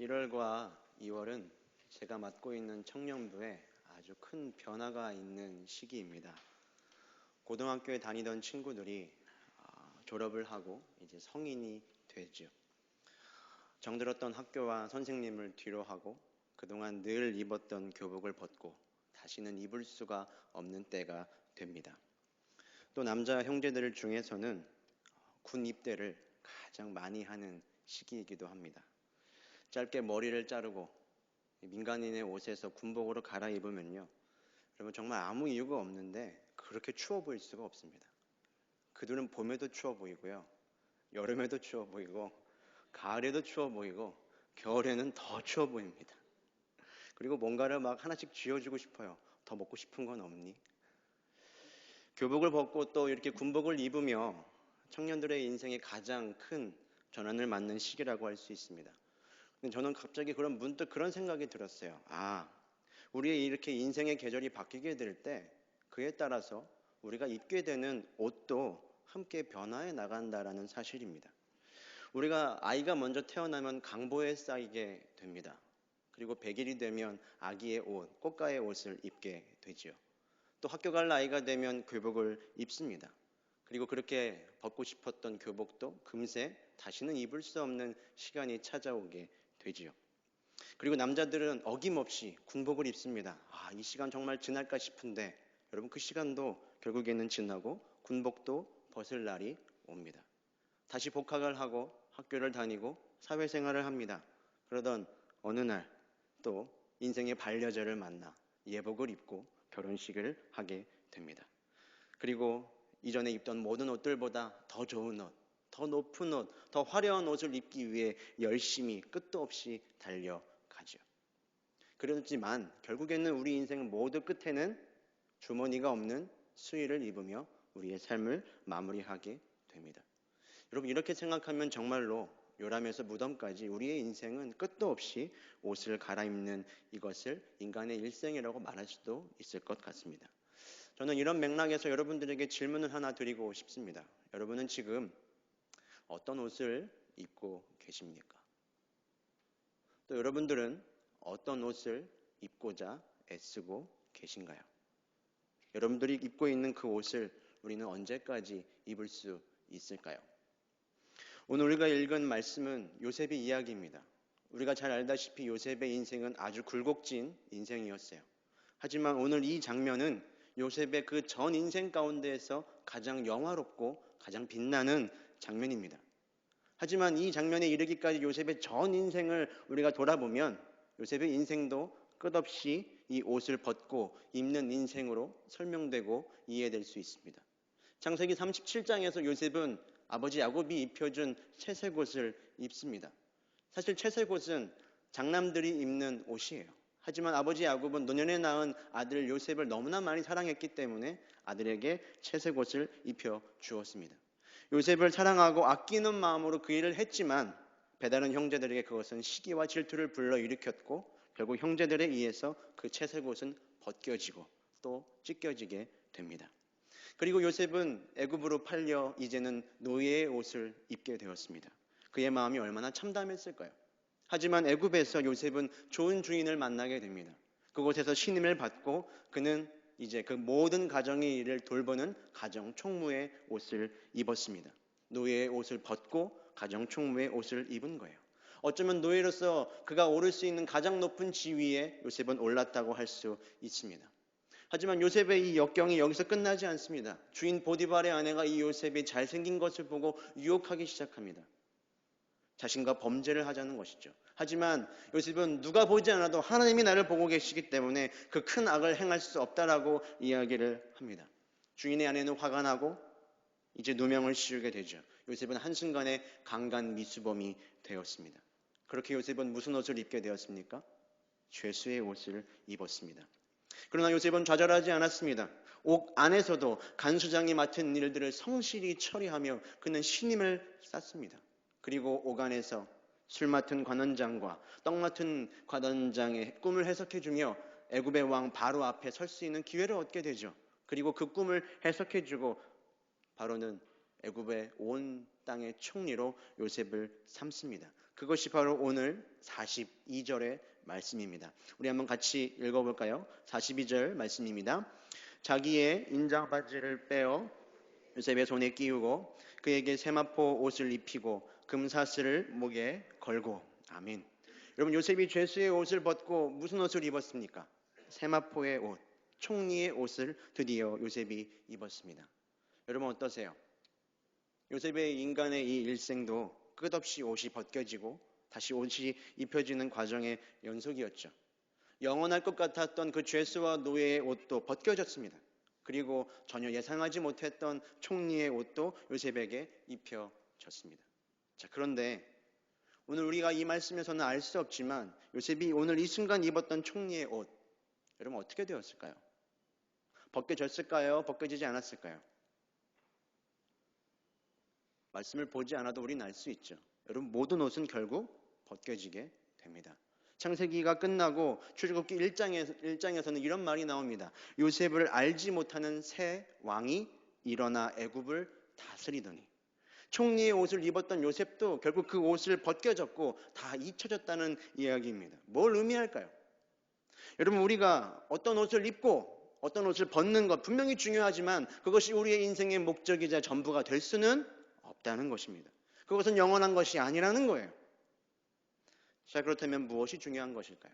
1월과 2월은 제가 맡고 있는 청년부에 아주 큰 변화가 있는 시기입니다. 고등학교에 다니던 친구들이 아, 졸업을 하고 이제 성인이 되죠. 정들었던 학교와 선생님을 뒤로 하고 그동안 늘 입었던 교복을 벗고 다시는 입을 수가 없는 때가 됩니다. 또 남자 형제들 중에서는 군 입대를 가장 많이 하는 시기이기도 합니다. 짧게 머리를 자르고 민간인의 옷에서 군복으로 갈아입으면요. 여러분 정말 아무 이유가 없는데 그렇게 추워 보일 수가 없습니다. 그들은 봄에도 추워 보이고요. 여름에도 추워 보이고 가을에도 추워 보이고 겨울에는 더 추워 보입니다. 그리고 뭔가를 막 하나씩 쥐어주고 싶어요. 더 먹고 싶은 건 없니? 교복을 벗고 또 이렇게 군복을 입으며 청년들의 인생에 가장 큰 전환을 맞는 시기라고 할 수 있습니다. 저는 갑자기 그런 문득 그런 생각이 들었어요. 아, 우리의 이렇게 인생의 계절이 바뀌게 될 때 그에 따라서 우리가 입게 되는 옷도 함께 변화해 나간다라는 사실입니다. 우리가 아이가 먼저 태어나면 강보에 쌓이게 됩니다. 그리고 100일이 되면 아기의 옷, 꽃가의 옷을 입게 되지요. 또 학교 갈 나이가 되면 교복을 입습니다. 그리고 그렇게 벗고 싶었던 교복도 금세 다시는 입을 수 없는 시간이 찾아오게 되지요. 그리고 남자들은 어김없이 군복을 입습니다. 아, 이 시간 정말 지날까 싶은데 여러분 그 시간도 결국에는 지나고 군복도 벗을 날이 옵니다. 다시 복학을 하고 학교를 다니고 사회생활을 합니다. 그러던 어느 날 또 인생의 반려자를 만나 예복을 입고 결혼식을 하게 됩니다. 그리고 이전에 입던 모든 옷들보다 더 좋은 옷, 더 높은 옷, 더 화려한 옷을 입기 위해 열심히 끝도 없이 달려가죠. 그렇지만 결국에는 우리 인생 모두 끝에는 주머니가 없는 수의를 입으며 우리의 삶을 마무리하게 됩니다. 여러분 이렇게 생각하면 정말로 요람에서 무덤까지 우리의 인생은 끝도 없이 옷을 갈아입는 이것을 인간의 일생이라고 말할 수도 있을 것 같습니다. 저는 이런 맥락에서 여러분들에게 질문을 하나 드리고 싶습니다. 여러분은 지금 어떤 옷을 입고 계십니까? 또 여러분들은 어떤 옷을 입고자 애쓰고 계신가요? 여러분들이 입고 있는 그 옷을 우리는 언제까지 입을 수 있을까요? 오늘 우리가 읽은 말씀은 요셉의 이야기입니다. 우리가 잘 알다시피 요셉의 인생은 아주 굴곡진 인생이었어요. 하지만 오늘 이 장면은 요셉의 그 전 인생 가운데에서 가장 영화롭고 가장 빛나는 장면입니다. 하지만 이 장면에 이르기까지 요셉의 전 인생을 우리가 돌아보면 요셉의 인생도 끝없이 이 옷을 벗고 입는 인생으로 설명되고 이해될 수 있습니다. 창세기 37장에서 요셉은 아버지 야곱이 입혀준 채색 옷을 입습니다. 사실 채색 옷은 장남들이 입는 옷이에요. 하지만 아버지 야곱은 노년에 낳은 아들 요셉을 너무나 많이 사랑했기 때문에 아들에게 채색 옷을 입혀 주었습니다. 요셉을 사랑하고 아끼는 마음으로 그 일을 했지만 배다른 형제들에게 그것은 시기와 질투를 불러 일으켰고 결국 형제들에 의해서 그 채색 옷은 벗겨지고 또 찢겨지게 됩니다. 그리고 요셉은 애굽으로 팔려 이제는 노예의 옷을 입게 되었습니다. 그의 마음이 얼마나 참담했을까요? 하지만 애굽에서 요셉은 좋은 주인을 만나게 됩니다. 그곳에서 신임을 받고 그는 이제 그 모든 가정의 일을 돌보는 가정 총무의 옷을 입었습니다. 노예의 옷을 벗고 가정 총무의 옷을 입은 거예요. 어쩌면 노예로서 그가 오를 수 있는 가장 높은 지위에 요셉은 올랐다고 할 수 있습니다. 하지만 요셉의 이 역경이 여기서 끝나지 않습니다. 주인 보디발의 아내가 이 요셉이 잘생긴 것을 보고 유혹하기 시작합니다. 자신과 범죄를 하자는 것이죠. 하지만 요셉은 누가 보지 않아도 하나님이 나를 보고 계시기 때문에 그 큰 악을 행할 수 없다라고 이야기를 합니다. 주인의 아내는 화가 나고 이제 누명을 씌우게 되죠. 요셉은 한순간에 강간 미수범이 되었습니다. 그렇게 요셉은 무슨 옷을 입게 되었습니까? 죄수의 옷을 입었습니다. 그러나 요셉은 좌절하지 않았습니다. 옥 안에서도 간수장이 맡은 일들을 성실히 처리하며 그는 신임을 쌓습니다. 그리고 옥 안에서 술 맡은 관원장과 떡 맡은 관원장의 꿈을 해석해 주며 애굽의 왕 바로 앞에 설 수 있는 기회를 얻게 되죠. 그리고 그 꿈을 해석해 주고 바로는 애굽의 온 땅의 총리로 요셉을 삼습니다. 그것이 바로 오늘 42절의 말씀입니다. 우리 한번 같이 읽어 볼까요? 42절 말씀입니다. 자기의 인장 바지를 빼어 요셉의 손에 끼우고 그에게 세마포 옷을 입히고 금사슬을 목에 걸고 아멘. 여러분 요셉이 죄수의 옷을 벗고 무슨 옷을 입었습니까? 세마포의 옷, 총리의 옷을 드디어 요셉이 입었습니다. 여러분 어떠세요? 요셉의 인간의 이 일생도 끝없이 옷이 벗겨지고 다시 옷이 입혀지는 과정의 연속이었죠. 영원할 것 같았던 그 죄수와 노예의 옷도 벗겨졌습니다. 그리고 전혀 예상하지 못했던 총리의 옷도 요셉에게 입혀졌습니다. 자, 그런데 오늘 우리가 이 말씀에서는 알 수 없지만 요셉이 오늘 이 순간 입었던 총리의 옷, 여러분 어떻게 되었을까요? 벗겨졌을까요? 벗겨지지 않았을까요? 말씀을 보지 않아도 우리는 알 수 있죠. 여러분 모든 옷은 결국 벗겨지게 됩니다. 창세기가 끝나고 출애굽기 1장에서, 1장에서는 이런 말이 나옵니다. 요셉을 알지 못하는 새 왕이 일어나 애굽을 다스리더니 총리의 옷을 입었던 요셉도 결국 그 옷을 벗겨졌고 다 잊혀졌다는 이야기입니다. 뭘 의미할까요? 여러분 우리가 어떤 옷을 입고 어떤 옷을 벗는 것 분명히 중요하지만 그것이 우리의 인생의 목적이자 전부가 될 수는 없다는 것입니다. 그것은 영원한 것이 아니라는 거예요. 자, 그렇다면 무엇이 중요한 것일까요?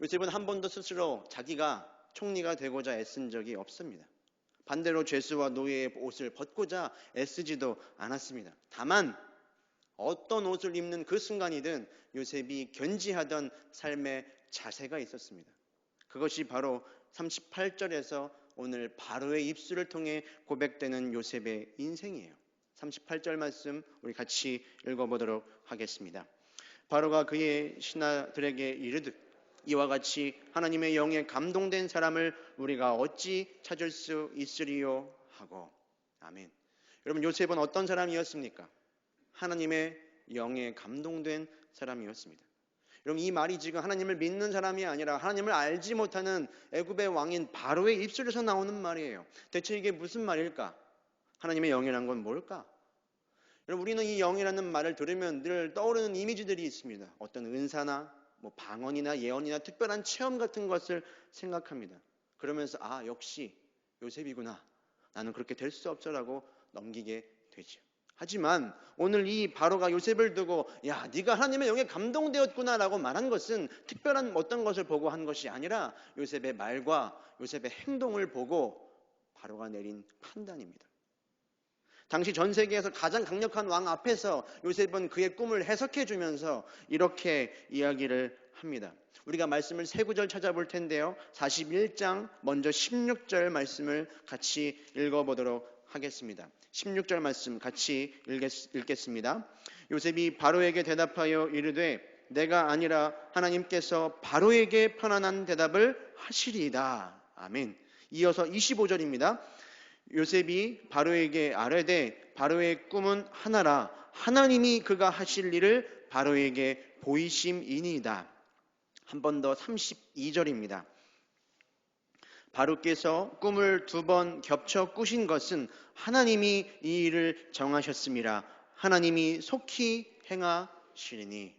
요셉은 한 번도 스스로 자기가 총리가 되고자 애쓴 적이 없습니다. 반대로 죄수와 노예의 옷을 벗고자 애쓰지도 않았습니다. 다만 어떤 옷을 입는 그 순간이든 요셉이 견지하던 삶의 자세가 있었습니다. 그것이 바로 38절에서 오늘 바로의 입술을 통해 고백되는 요셉의 인생이에요. 38절 말씀 우리 같이 읽어보도록 하겠습니다. 바로가 그의 신하들에게 이르듯 이와 같이 하나님의 영에 감동된 사람을 우리가 어찌 찾을 수 있으리요 하고 아멘. 여러분 요셉은 어떤 사람이었습니까? 하나님의 영에 감동된 사람이었습니다. 여러분 이 말이 지금 하나님을 믿는 사람이 아니라 하나님을 알지 못하는 애굽의 왕인 바로의 입술에서 나오는 말이에요. 대체 이게 무슨 말일까? 하나님의 영이란 건 뭘까? 여러분 우리는 이 영이라는 말을 들으면 늘 떠오르는 이미지들이 있습니다. 어떤 은사나 뭐 방언이나 예언이나 특별한 체험 같은 것을 생각합니다. 그러면서 아 역시 요셉이구나. 나는 그렇게 될 수 없어라고 넘기게 되죠. 하지만 오늘 이 바로가 요셉을 두고 야 네가 하나님의 영에 감동되었구나라고 말한 것은 특별한 어떤 것을 보고 한 것이 아니라 요셉의 말과 요셉의 행동을 보고 바로가 내린 판단입니다. 당시 전 세계에서 가장 강력한 왕 앞에서 요셉은 그의 꿈을 해석해 주면서 이렇게 이야기를 합니다. 우리가 말씀을 세 구절 찾아볼 텐데요. 41장 먼저 16절 말씀을 같이 읽어보도록 하겠습니다. 16절 말씀 같이 읽겠, 습니다 요셉이 바로에게 대답하여 이르되 내가 아니라 하나님께서 바로에게 편안한 대답을 하시리이다. 아멘. 이어서 25절입니다. 요셉이 바로에게 아뢰되 바로의 꿈은 하나라 하나님이 그가 하실 일을 바로에게 보이심이니이다. 한 번 더 32절입니다. 바로께서 꿈을 두 번 겹쳐 꾸신 것은 하나님이 이 일을 정하셨습니다. 하나님이 속히 행하시리니.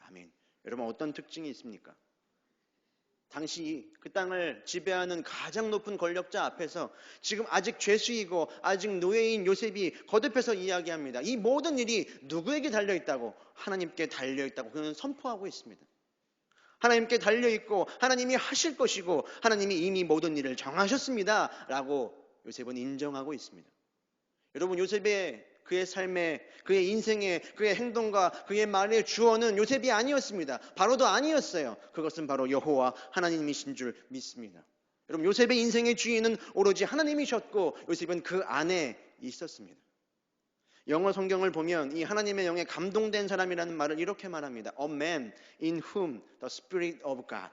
아멘. 여러분 어떤 특징이 있습니까? 당시 그 땅을 지배하는 가장 높은 권력자 앞에서 지금 아직 죄수이고 아직 노예인 요셉이 거듭해서 이야기합니다. 이 모든 일이 누구에게 달려 있다고 하나님께 달려 있다고 그는 선포하고 있습니다. 하나님께 달려 있고 하나님이 하실 것이고 하나님이 이미 모든 일을 정하셨습니다 라고 요셉은 인정하고 있습니다. 여러분 요셉의 그의 삶에, 그의 인생에, 그의 행동과 그의 말의 주어는 요셉이 아니었습니다. 바로도 아니었어요. 그것은 바로 여호와 하나님이신 줄 믿습니다. 여러분 요셉의 인생의 주인은 오로지 하나님이셨고 요셉은 그 안에 있었습니다. 영어 성경을 보면 이 하나님의 영에 감동된 사람이라는 말을 이렇게 말합니다. A man in whom the Spirit of God.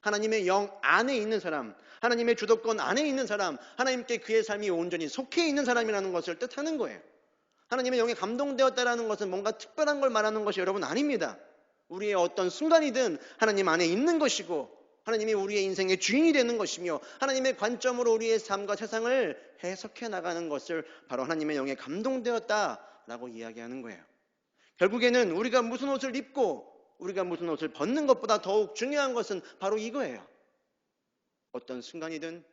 하나님의 영 안에 있는 사람, 하나님의 주도권 안에 있는 사람, 하나님께 그의 삶이 온전히 속해 있는 사람이라는 것을 뜻하는 거예요. 하나님의 영에 감동되었다라는 것은 뭔가 특별한 걸 말하는 것이 여러분 아닙니다. 우리의 어떤 순간이든 하나님 안에 있는 것이고 하나님이 우리의 인생의 주인이 되는 것이며 하나님의 관점으로 우리의 삶과 세상을 해석해 나가는 것을 바로 하나님의 영에 감동되었다라고 이야기하는 거예요. 결국에는 우리가 무슨 옷을 입고 우리가 무슨 옷을 벗는 것보다 더욱 중요한 것은 바로 이거예요. 어떤 순간이든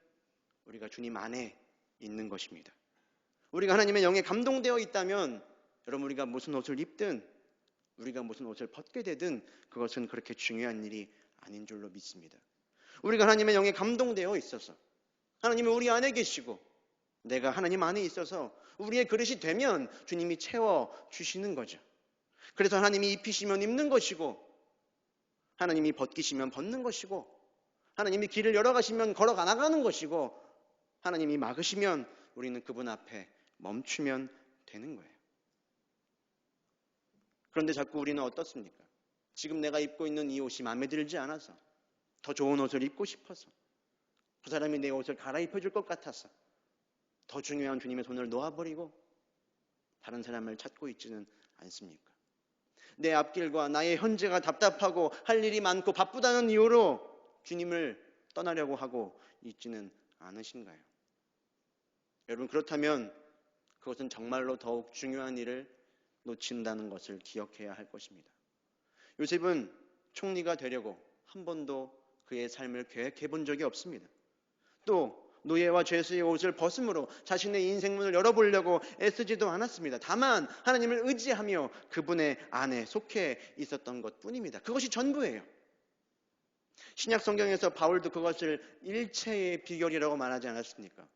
우리가 주님 안에 있는 것입니다. 우리가 하나님의 영에 감동되어 있다면 여러분 우리가 무슨 옷을 입든 우리가 무슨 옷을 벗게 되든 그것은 그렇게 중요한 일이 아닌 줄로 믿습니다. 우리가 하나님의 영에 감동되어 있어서 하나님이 우리 안에 계시고 내가 하나님 안에 있어서 우리의 그릇이 되면 주님이 채워 주시는 거죠. 그래서 하나님이 입히시면 입는 것이고 하나님이 벗기시면 벗는 것이고 하나님이 길을 열어 가시면 걸어가 나가는 것이고 하나님이 막으시면 우리는 그분 앞에 멈추면 되는 거예요. 그런데 자꾸 우리는 어떻습니까? 지금 내가 입고 있는 이 옷이 마음에 들지 않아서 더 좋은 옷을 입고 싶어서 그 사람이 내 옷을 갈아입혀 줄 것 같아서 더 중요한 주님의 손을 놓아버리고 다른 사람을 찾고 있지는 않습니까? 내 앞길과 나의 현재가 답답하고 할 일이 많고 바쁘다는 이유로 주님을 떠나려고 하고 있지는 않으신가요? 여러분 그렇다면 그것은 정말로 더욱 중요한 일을 놓친다는 것을 기억해야 할 것입니다. 요셉은 총리가 되려고 한 번도 그의 삶을 계획해 본 적이 없습니다. 또 노예와 죄수의 옷을 벗음으로 자신의 인생문을 열어보려고 애쓰지도 않았습니다. 다만 하나님을 의지하며 그분의 안에 속해 있었던 것 뿐입니다. 그것이 전부예요. 신약 성경에서 바울도 그것을 일체의 비결이라고 말하지 않았습니까?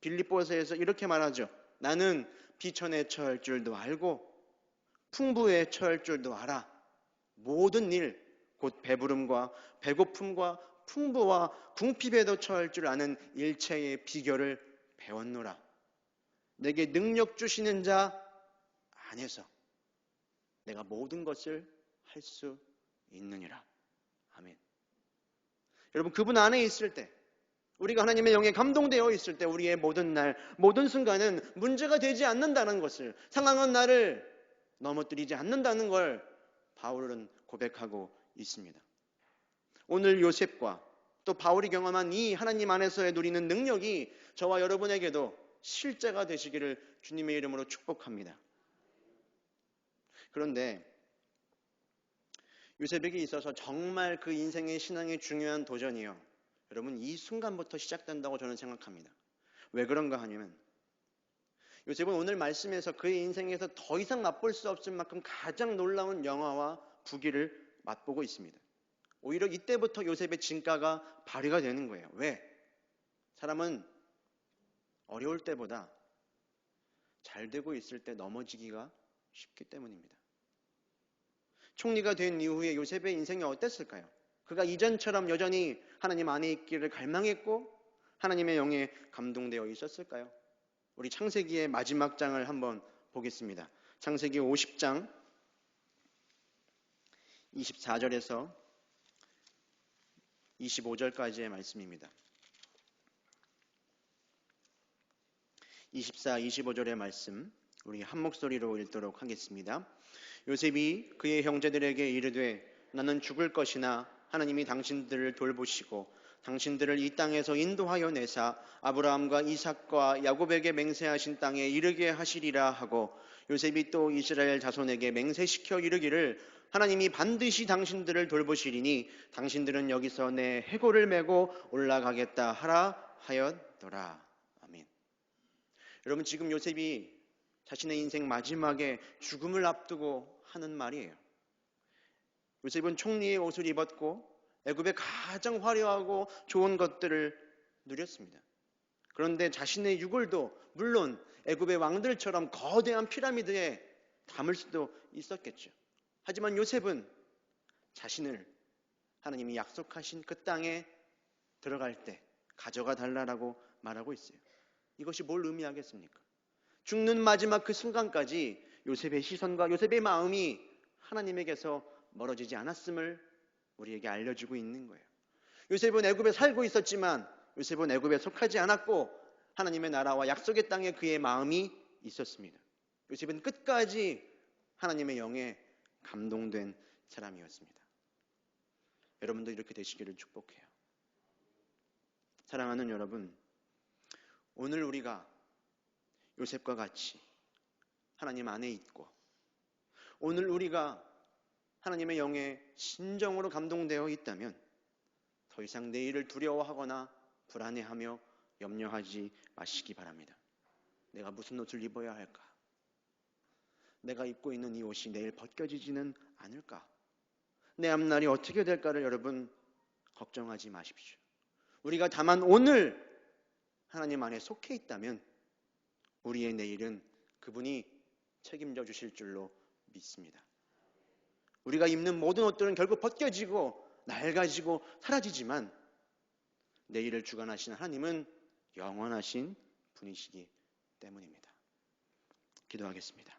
빌립보서에서 이렇게 말하죠. 나는 비천에 처할 줄도 알고 풍부에 처할 줄도 알아. 모든 일, 곧 배부름과 배고픔과 풍부와 궁핍에도 처할 줄 아는 일체의 비결을 배웠노라. 내게 능력 주시는 자 안에서 내가 모든 것을 할 수 있느니라. 아멘. 여러분, 그분 안에 있을 때, 우리가 하나님의 영에 감동되어 있을 때, 우리의 모든 날, 모든 순간은 문제가 되지 않는다는 것을, 상황은 나를 넘어뜨리지 않는다는 걸 바울은 고백하고 있습니다. 오늘 요셉과 또 바울이 경험한 이 하나님 안에서의 누리는 능력이 저와 여러분에게도 실제가 되시기를 주님의 이름으로 축복합니다. 그런데 요셉에게 있어서 정말 그 인생의 신앙의 중요한 도전이요. 여러분 이 순간부터 시작된다고 저는 생각합니다. 왜 그런가 하냐면 요셉은 오늘 말씀에서 그의 인생에서 더 이상 맛볼 수 없을 만큼 가장 놀라운 영화와 부기를 맛보고 있습니다. 오히려 이때부터 요셉의 진가가 발휘가 되는 거예요. 왜? 사람은 어려울 때보다 잘 되고 있을 때 넘어지기가 쉽기 때문입니다. 총리가 된 이후에 요셉의 인생이 어땠을까요? 그가 이전처럼 여전히 하나님 안에 있기를 갈망했고 하나님의 영에 감동되어 있었을까요? 우리 창세기의 마지막 장을 한번 보겠습니다. 창세기 50장 24절에서 25절까지의 말씀입니다. 24, 25절의 말씀 우리 한 목소리로 읽도록 하겠습니다. 요셉이 그의 형제들에게 이르되 나는 죽을 것이나 하나님이 당신들을 돌보시고 당신들을 이 땅에서 인도하여 내사 아브라함과 이삭과 야곱에게 맹세하신 땅에 이르게 하시리라 하고 요셉이 또 이스라엘 자손에게 맹세시켜 이르기를 하나님이 반드시 당신들을 돌보시리니 당신들은 여기서 내 해골을 메고 올라가겠다 하라 하였더라. 아멘. 여러분 지금 요셉이 자신의 인생 마지막에 죽음을 앞두고 하는 말이에요. 요셉은 총리의 옷을 입었고 애굽의 가장 화려하고 좋은 것들을 누렸습니다. 그런데 자신의 유골도 물론 애굽의 왕들처럼 거대한 피라미드에 담을 수도 있었겠죠. 하지만 요셉은 자신을 하나님이 약속하신 그 땅에 들어갈 때 가져가 달라라고 말하고 있어요. 이것이 뭘 의미하겠습니까? 죽는 마지막 그 순간까지 요셉의 시선과 요셉의 마음이 하나님에게서 멀어지지 않았음을 우리에게 알려주고 있는 거예요. 요셉은 애굽에 살고 있었지만 요셉은 애굽에 속하지 않았고 하나님의 나라와 약속의 땅에 그의 마음이 있었습니다. 요셉은 끝까지 하나님의 영에 감동된 사람이었습니다. 여러분도 이렇게 되시기를 축복해요. 사랑하는 여러분, 오늘 우리가 요셉과 같이 하나님 안에 있고 오늘 우리가 하나님의 영에 신정으로 감동되어 있다면 더 이상 내일을 두려워하거나 불안해하며 염려하지 마시기 바랍니다. 내가 무슨 옷을 입어야 할까? 내가 입고 있는 이 옷이 내일 벗겨지지는 않을까? 내 앞날이 어떻게 될까를 여러분 걱정하지 마십시오. 우리가 다만 오늘 하나님 안에 속해 있다면 우리의 내일은 그분이 책임져 주실 줄로 믿습니다. 우리가 입는 모든 옷들은 결국 벗겨지고 낡아지고 사라지지만 내일을 주관하시는 하나님은 영원하신 분이시기 때문입니다. 기도하겠습니다.